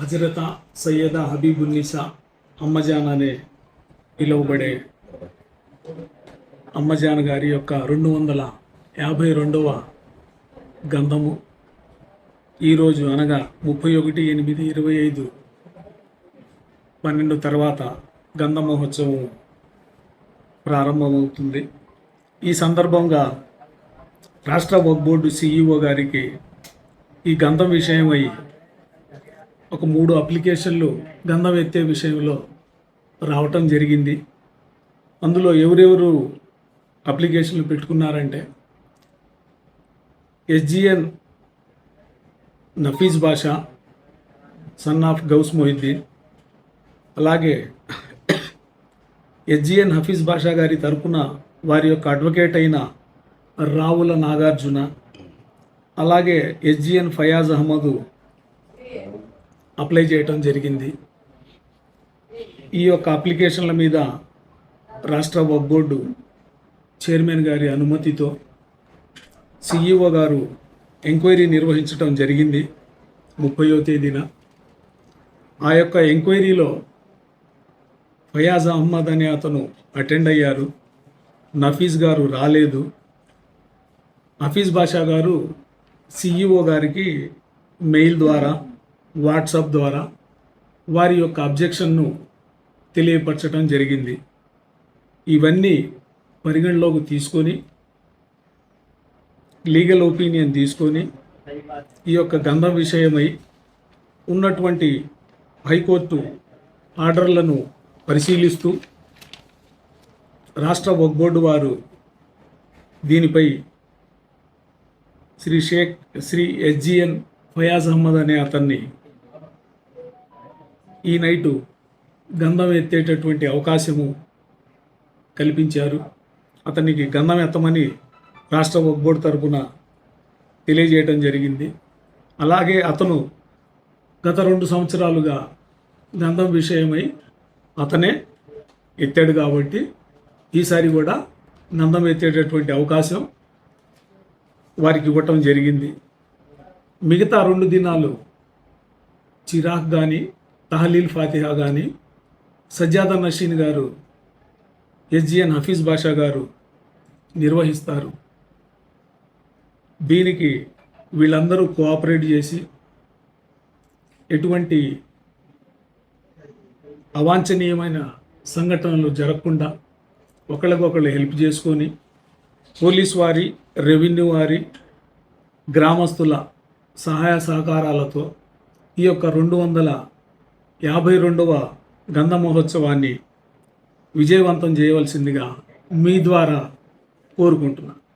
హజరత సయ్యద హబీబున్నిసా అమ్మజాన్ అనే పిలువబడే అమ్మజాన్ గారి యొక్క రెండు వందల యాభై రెండవ గంధము. ఈరోజు అనగా ముప్పై ఒకటి ఎనిమిది ఇరవై ఐదు పన్నెండు తర్వాత గంధ మహోత్సవం ప్రారంభమవుతుంది. ఈ సందర్భంగా రాష్ట్ర వక్ బోర్డు సిఇఓ గారికి ఈ గంధం విషయమై ఒక మూడు అప్లికేషన్లు గంధం ఎత్తే విషయంలో రావటం జరిగింది. అందులో ఎవరెవరు అప్లికేషన్లు పెట్టుకున్నారంటే SGN Nafeez Basha son of Gouse Mohiddin అలాగే ఎస్జిఎన్ హఫీజ్ బాషా గారి తరపున వారి యొక్క అడ్వకేట్ అయిన రావుల నాగార్జున అలాగే ఎస్జిఎన్ ఫయాజ్ అహ్మదు అప్లై చేయటం జరిగింది. ఈ యొక్క అప్లికేషన్ల మీద రాష్ట్ర వక్ బోర్డు చైర్మన్ గారి అనుమతితో సిఈఓ గారు ఎంక్వైరీ నిర్వహించడం జరిగింది ముప్పయో తేదీన. ఆ యొక్క ఎంక్వైరీలో ఫయాజ్ అహ్మద్ అనే అతను అటెండ్ అయ్యారు. నఫీజ్ గారు రాలేదు. హఫీజ్ బాషా గారు సిఈఓ గారికి మెయిల్ ద్వారా వాట్సాప్ ద్వారా వారి యొక్క అబ్జెక్షన్ను తెలియపరచడం జరిగింది. ఇవన్నీ పరిగణలోకి తీసుకొని లీగల్ ఒపీనియన్ తీసుకొని ఈ యొక్క గంధం విషయమై ఉన్నటువంటి హైకోర్టు ఆర్డర్లను పరిశీలిస్తూ రాష్ట్ర వక్ బోర్డు వారు దీనిపై శ్రీ షేక్ శ్రీ ఎస్జిఎన్ ఫయాజ్ అహ్మద్ అనే అతన్ని ఈ నైటు గంధం ఎత్తేటటువంటి అవకాశము కల్పించారు. అతనికి గంధం ఎత్తమని రాష్ట్ర బోర్డు తరపున తెలియజేయటం జరిగింది. అలాగే అతను గత రెండు సంవత్సరాలుగా గంధం విషయమై అతనే ఎత్తాడు కాబట్టి ఈసారి కూడా గంధం ఎత్తేటటువంటి అవకాశం వారికి ఇవ్వటం జరిగింది. మిగతా రెండు దినాలు చిరాక్ కానీ తహలీల్ ఫాతిహా కానీ సజ్జాద నషీన్ గారు ఎస్జిఎన్ హఫీజ్ బాషా గారు నిర్వహిస్తారు. దీనికి వీళ్ళందరూ కోఆపరేట్ చేసి ఎటువంటి అవాంఛనీయమైన సంఘటనలు జరగకుండా ఒకళ్ళకొకళ్ళు హెల్ప్ చేసుకొని పోలీస్ వారి రెవెన్యూ వారి గ్రామస్తుల సహాయ సహకారాలతో ఈ యొక్క రెండు వందల యాభై రెండవ గంధ మహోత్సవాన్ని విజయవంతం చేయవలసిందిగా మీ ద్వారా కోరుకుంటున్నాను